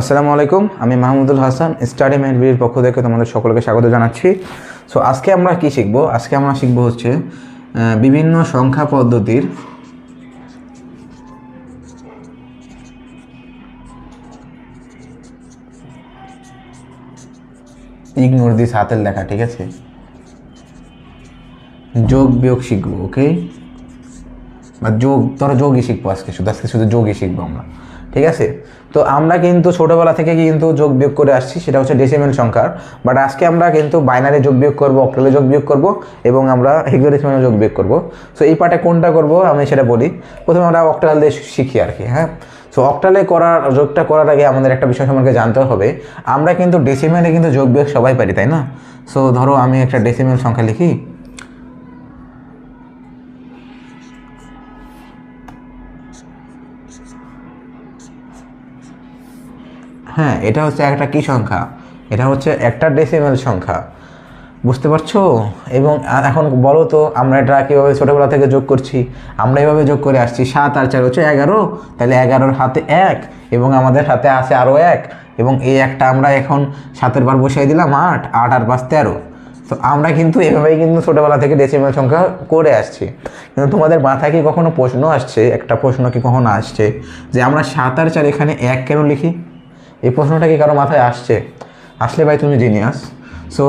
আসসালামু আলাইকুম, আমি মাহমুদুল হাসান, স্টাডি ম্যাট বির পক্ষ থেকে তোমাদের সকলকে স্বাগত জানাচ্ছি। সো আজকে আমরা কি শিখব? আজকে আমরা শিখব হচ্ছে বিভিন্ন সংখ্যা পদ্ধতির ইগনোর দিস হাতের লেখা, ঠিক আছে? যোগ, বিয়োগ শিখব ওকে বা যোগ, ধরো যোগই শিখব আজকে, শুধু আজকে শুধু যোগই শিখব আমরা। ঠিক আছে? তো আমরা কিন্তু ছোটোবেলা থেকে কিন্তু যোগ বিয়োগ করে আসছি, সেটা হচ্ছে ডেসিমেল সংখ্যার। বাট আজকে আমরা কিন্তু বাইনারি যোগ বিয়োগ করব অক্টালে যোগ বিয়োগ করব, এবং আমরা হেক্সাডেসিমেলে যোগ বিয়োগ করব। সো এই পার্টে কোনটা করব, আমি সেটা বলি। প্রথমে আমরা অক্টাল দিয়ে শিখি আর কি হ্যাঁ? সো অক্টালে করার, যোগটা করার আগে আমাদের একটা বিষয় সম্পর্কে জানতে হবে। আমরা কিন্তু ডেসিমেলে কিন্তু যোগ বিয়োগ সবাই পারি, তাই না? সো ধরো আমি একটা ডেসিমেল সংখ্যা লিখি। হ্যাঁ এটা হচ্ছে একটা কি সংখ্যা? এটা হচ্ছে একটা ডেসিমেল সংখ্যা। বুঝতে পারছ? এবং এখন বলো তো, আমরা এটা কীভাবে ছোটোবেলা থেকে যোগ করছি? আমরা এভাবে যোগ করে আসছি, সাত আর চার হচ্ছে এগারো। তাহলে এগারোর হাতে এক, এবং আমাদের হাতে আছে আরও এক। এবং এই একটা আমরা এখন সাতের বার বসিয়ে দিলাম, আট। আট আর পাঁচ তেরো। তো আমরা কিন্তু এভাবেই কিন্তু ছোটোবেলা থেকে ডেসিমেল সংখ্যা করে আসছি। কিন্তু তোমাদের মাথায় কি কখনো প্রশ্ন আসছে? একটা প্রশ্ন কি কখনো আসছে? যে আমরা সাত আর চার এখানে এক কেন লিখি? এই প্রশ্নটা কি কারও মাথায় আসছে? আসলে ভাই তুমি জিনিয়াস সো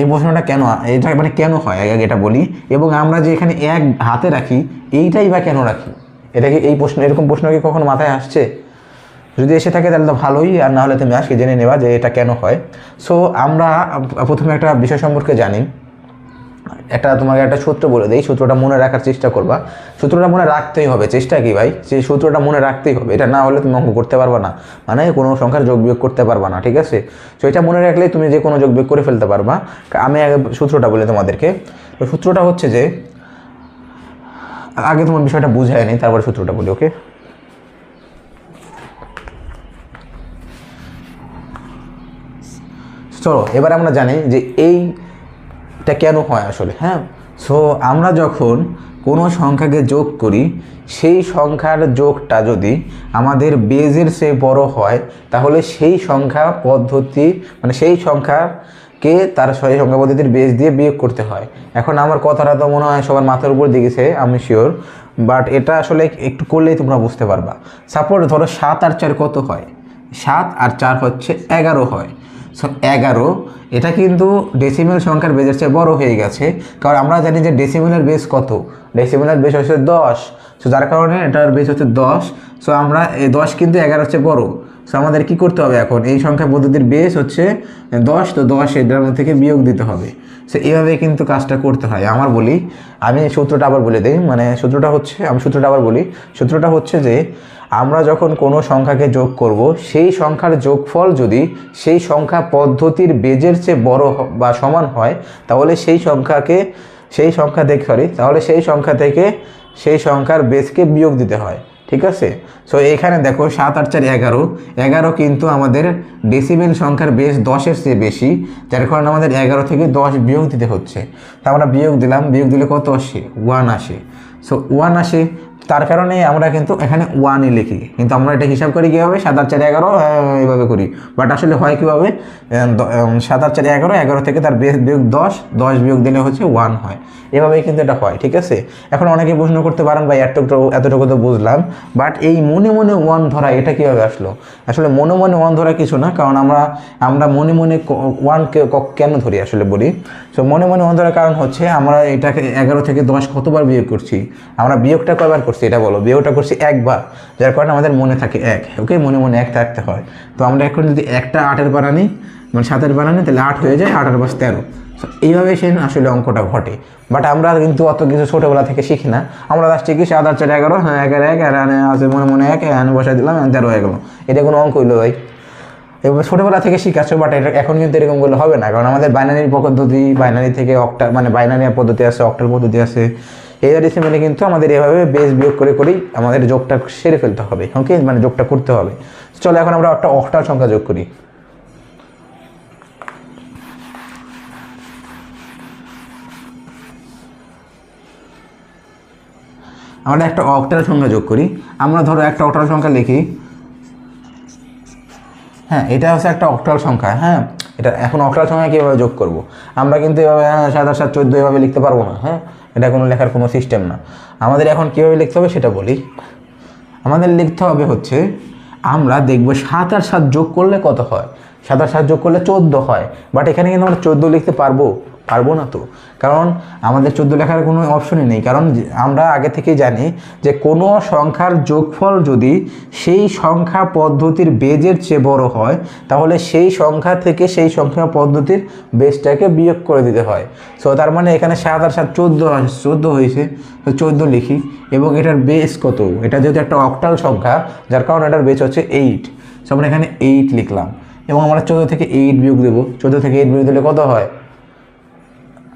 এই প্রশ্নটা কেন এটা মানে কেন হয়? আগে এটা বলি। এবং আমরা যে এখানে এক হাতে রাখি, এইটাই বা কেন রাখি? এটা কি এই প্রশ্ন এরকম প্রশ্ন কি কখনো মাথায় আসছে? যদি এসে থাকে তাহলে তো ভালোই, আর না হলে তুমি আজকে জেনে নেবা যে এটা কেন হয়। সো আমরা প্রথমে একটা বিষয় সম্পর্কে জানি। একটা তোমাকে একটা সূত্র বলে দেই, সূত্রটা মনে রাখার চেষ্টা করবা। সূত্রটা মনে রাখতেই হবে, চেষ্টা কি ভাই? সেই সূত্রটা মনে রাখতেই হবে, এটা না হলে তুমি অঙ্ক করতে পারবা না। মানে কোনো সংখ্যার যোগ বিয়োগ করতে পারবা না, ঠিক আছে? তো এটা মনে রাখলেই তুমি যে কোনো যোগ বিয়োগ করে ফেলতে পারবা। আমি আগে সূত্রটা বলি তোমাদেরকে। তো সূত্রটা হচ্ছে যে, আগে তোমার বিষয়টা বুঝায় নি তারপরে সূত্রটা বলি, ওকে? চলো, এবার আমরা জানি যে এইটা কেন হয় আসলে হ্যাঁ? সো আমরা যখন কোনো সংখ্যাকে যোগ করি, সেই সংখ্যার যোগটা যদি আমাদের বেজের সে বড় হয়, তাহলে সেই সংখ্যা পদ্ধতি মানে সেই সংখ্যাকে তার সেই সংখ্যা পদ্ধতির বেজ দিয়ে বিয়োগ করতে হয়। এখন আমার কথাটা তো মনে হয় সবার মাথার উপর দেখেছে আমি শিওর বাট এটা আসলে একটু করলেই তোমরা বুঝতে পারবা। সাপোর্ট ধরো সাত আর চার কত হয়? সাত আর চার হচ্ছে এগারো হয়। এগারো। এটা কিন্তু ডেসিমেল সংখ্যার বেজের চেয়ে বড় হয়ে গেছে। কারণ আমরা জানি যে ডেসিমেলের বেস কত? ডেসিমেলের বেস হচ্ছে দশ। সো যার কারণে এটার বেস হচ্ছে দশ। সো আমরা এই দশ কিন্তু এগারোর চেয়ে বড়। সো আমাদের কি করতে হবে এখন? এই সংখ্যা পদ্ধতির বেস হচ্ছে দশ। তো দশ এটার মধ্যে থেকে বিয়োগ দিতে হবে। সো এইভাবে কিন্তু কাজটা করতে হয়। আমার বলি, আমি সূত্রটা আবার বলে দিই। মানে সূত্রটা হচ্ছে, আমি সূত্রটা আবার বলি। সূত্রটা হচ্ছে যে আমরা যখন কোনো সংখ্যাকে যোগ করব, সেই সংখ্যার যোগফল যদি সেই সংখ্যা পদ্ধতির বেজের চেয়ে বড় বা সমান হয়, তাহলে সেই সংখ্যাকে, সেই সংখ্যা থেকে সরি তাহলে সেই সংখ্যা থেকে সেই সংখ্যার বেজকে বিয়োগ দিতে হয়, ঠিক আছে? সো এখানে দেখো সাত, আট, চার, এগারো। এগারো কিন্তু আমাদের ডেসিমেল সংখ্যার বেশ দশের চেয়ে বেশি, যার কারণে আমাদের এগারো থেকে দশ বিয়োগ দিতে হচ্ছে। তা আমরা বিয়োগ দিলাম, বিয়োগ দিলে কত আসে? ওয়ান আসে। সো ওয়ান আসে তার কারণে আমরা কিন্তু এখানে ওয়ানই লিখি। কিন্তু আমরা এটা হিসাব করি কীভাবে? সাত আট চার এগারো এইভাবে করি। বাট আসলে হয় কীভাবে? সাত আট চার এগারো এগারো থেকে তার বেশ বিয়োগ দশ দশ বিয়োগ দিলে হচ্ছে ওয়ান হয়। এভাবেই কিন্তু এটা হয়, ঠিক আছে? এখন অনেকে প্রশ্ন করতে পারেন বা এতটুকু এতটুকু তো বুঝলাম। বাট এই মনে মনে ওয়ান ধরা, এটা কীভাবে আসলো? আসলে মনে মনে ওয়ান ধরা কিছু না, কারণ আমরা আমরা মনে মনে ওয়ানকে কেন ধরি আসলে বলি? সো মনে মনে ওয়ান ধরার কারণ হচ্ছে আমরা এটাকে এগারো থেকে দশ কতবার বিয়োগ করছি? আমরা বিয়োগটা কয়বার এটা বলো। বিয়োগটা করছি একবার, যার কারণে আমাদের মনে থাকে এক ওকে মনে মনে এক থাকতে হয়। তো আমরা এখন যদি একটা আটের বার আনি মানে সাতের বার আনি তাহলে আট হয়ে যায়, আট আর পাঁচ তেরো। এইভাবে সে আসলে অঙ্কটা ঘটে। বাট আমরা কিন্তু অত কিছু ছোটোবেলা থেকে শিখি না। আমরা লাস্টে কি সাত, আট, চার, এগারো হ্যাঁ এগারো এক, আর আছে মনে মনে এক, এখানে বসাই দিলাম তেরো হয়ে গেলো। এটা কোনো অঙ্ক হইল ভাই। এবার ছোটোবেলা থেকে শিখাচ্ছ বাট এটা এখন কিন্তু এরকম করলে হবে না। কারণ আমাদের বাইনারির পদ্ধতি বাইনারি থেকে অক্টা মানে বাইনারি পদ্ধতি আছে অক্টাল পদ্ধতি আছে। এই ডিসিমেলে কিন্তু আমাদের এভাবে বেস বিয়োগ করে করেই আমাদের যোগটা সেরে ফেলতে হবে। ওকে মানে যোগটা করতে হবে। চলো এখন আমরা একটা অক্টাল সংখ্যা যোগ করি। আমরা একটা অক্টাল সংখ্যা যোগ করি। আমরা ধরো একটা অক্টাল সংখ্যা লিখি। হ্যাঁ এটা হচ্ছে একটা অক্টাল সংখ্যা। হ্যাঁ এটা এখন অক্টাল সংখ্যা কীভাবে যোগ করব? আমরা কিন্তু এভাবে হ্যাঁ, সাত আর সাত চোদ্দ এভাবে লিখতে পারব না। হ্যাঁ? এটা কোনো লেখার কোনো সিস্টেম না। আমাদের এখন কীভাবে লিখতে হবে সেটা বলি। আমাদের লিখতে হবে হচ্ছে, আমরা দেখব সাত আর সাত যোগ করলে কত হয়? সাত আর সাত যোগ করলে চোদ্দ হয়। বাট এখানে কিন্তু আমরা চোদ্দ লিখতে পারব। পারব না তো। কারণ আমাদের চোদ্দ লেখার কোনো অপশনই নেই। কারণ আমরা আগে থেকেই জানি যে কোনো সংখ্যার যোগফল যদি সেই সংখ্যা পদ্ধতির বেজের চেয়ে বড় হয়, তাহলে সেই সংখ্যা থেকে সেই সংখ্যা পদ্ধতির বেজটাকে বিয়োগ করে দিতে হয়। সো তার মানে এখানে সাত আর সাত চোদ্দ চোদ্দ হয়েছে। তো চোদ্দ লিখি। এবং এটার বেস কত? এটা যেহেতু একটা অক্টাল সংখ্যা, যার কারণে এটার বেস হচ্ছে এইট সো আমরা এখানে এইট লিখলাম। এবং আমরা চোদ্দ থেকে এইট বিয়োগ দেবো। চোদ্দ থেকে এইট বিয়োগ দিলে কত হয়?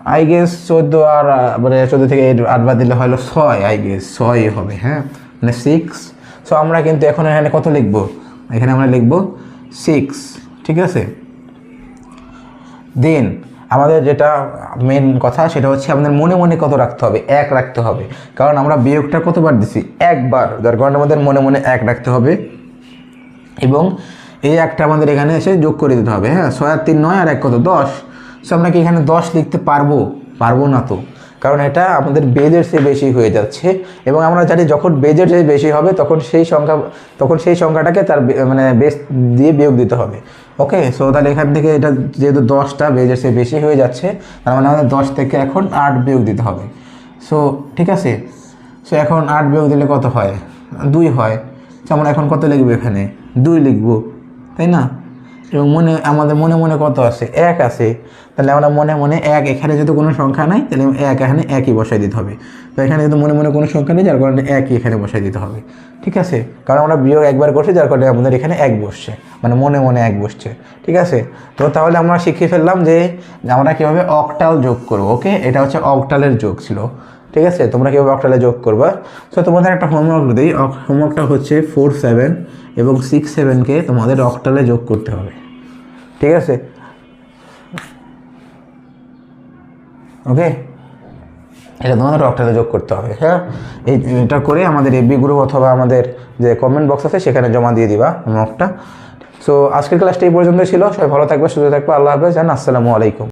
আই গেস চোদ্দ আর মানে চোদ্দ থেকে আট বাদ দিলে হলো ছয় আই গেস ছয় হবে হ্যাঁ? মানে সিক্স সো আমরা কিন্তু এখন এখানে কত লিখব? এখানে আমরা লিখব সিক্স ঠিক আছে? দেন আমাদের যেটা মেন কথা সেটা হচ্ছে আমাদের মনে মনে কত রাখতে হবে? এক রাখতে হবে। কারণ আমরা বিয়োগটা কতবার দিছি? একবার। যার কারণে আমাদের মনে মনে এক রাখতে হবে। এবং এই একটা আমাদের এখানে এসে যোগ করে দিতে হবে হ্যাঁ? ছয় আর তিন নয় আর এক কত? দশ। সো আমরা কি এখানে দশ লিখতে পারব? পারব না তো। কারণ এটা আমাদের বেজের চেয়ে বেশি হয়ে যাচ্ছে। এবং আমরা জানি যখন বেজের চেয়ে বেশি হবে, তখন সেই সংখ্যা, তখন সেই সংখ্যাটাকে তার মানে বেস দিয়ে বিয়োগ দিতে হবে। ওকে সো তাহলে এখান থেকে এটা যেহেতু দশটা বেজের চেয়ে বেশি হয়ে যাচ্ছে, তার মানে আমাদের দশ থেকে এখন আট বিয়োগ দিতে হবে। সো ঠিক আছে? সো এখন আট বিয়োগ দিলে কত হয়? দুই হয়। তো আমরা এখন কত লিখব এখানে? দুই লিখব। তাই না? এবং মনে, আমাদের মনে মনে কত আছে? এক আছে। তাহলে আমরা মনে মনে এক, এখানে যদি কোনো সংখ্যা নাই, তাহলে এক, এখানে একই বসাই দিতে হবে। তো এখানে যদি মনে মনে কোনো সংখ্যা নেই, যার কারণে একই এখানে বসাই দিতে হবে। ঠিক আছে? কারণ আমরা বিয়োগ একবার করছি, যার কারণে আমাদের এখানে এক বসছে। মানে মনে মনে এক বসছে। ঠিক আছে? তো তাহলে আমরা শিখিয়ে ফেললাম যে আমরা কীভাবে অকটাল যোগ করব ওকে এটা হচ্ছে অকটালের যোগ ছিল। ঠিক আছে? তোমরা কীভাবে অকটালে যোগ করবা? সো তোমাদের একটা হোমওয়ার্ক দিই। হোমওয়ার্কটা হচ্ছে ফোর সেভেন এবং সিক্স সেভেনকে তোমাদের অকটালে যোগ করতে হবে। ঠিক আছে? ওকে এটা তোমাদের অকটালে যোগ করতে হবে হ্যাঁ? এই এটা করে আমাদের এফবি গ্রুপ অথবা আমাদের যে কমেন্ট বক্স আছে, সেখানে জমা দিয়ে দিবা হোমওয়ার্কটা সো আজকের ক্লাসটা এই পর্যন্ত ছিল। সবাই ভালো থাকবে, সুস্থ থাকবে। আল্লাহ হাফেজ জান আসসালামু আলাইকুম।